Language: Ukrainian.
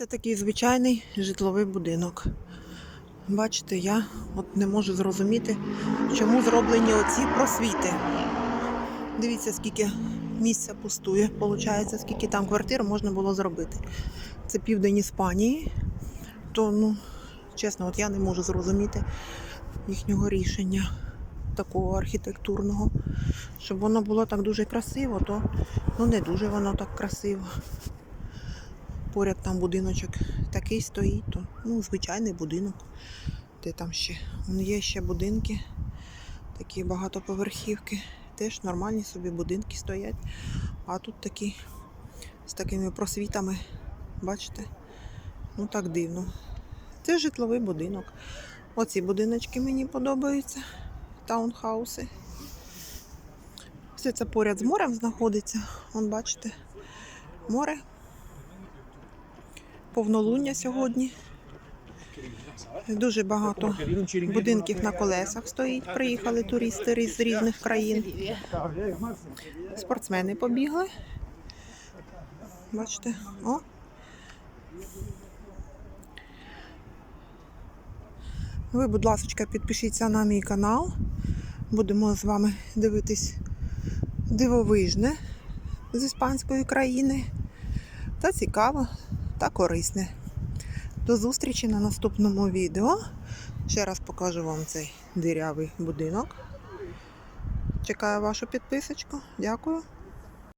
Це такий звичайний житловий будинок. Бачите, я от не можу зрозуміти, чому зроблені оці просвіти. Дивіться, скільки місця пустує, получається, скільки там квартир можна було зробити. Це південь Іспанії. То, ну, чесно, от я не можу зрозуміти їхнього рішення такого архітектурного. Щоб воно було так дуже красиво, то ну не дуже воно так красиво. Поряд там будиночок такий стоїть, то ну, звичайний будинок. Де там ще Вон є ще будинки, такі багатоповерхівки. Теж нормальні собі будинки стоять. А тут такі з такими просвітами, бачите? Ну так дивно. Це житловий будинок. Оці будиночки мені подобаються. Таунхауси. Все це поряд з морем знаходиться. Вон бачите, море. Повнолуння сьогодні. Дуже багато будинків на колесах стоїть. Приїхали туристи з різних країн. Спортсмени побігли. Бачите, о. Ви, будь ласка, підпишіться на мій канал. Будемо з вами дивитись дивовижне з іспанської країни. Та цікаво та корисне. До зустрічі на наступному відео. Ще раз покажу вам цей дирявий будинок. Чекаю вашу підписочку. Дякую.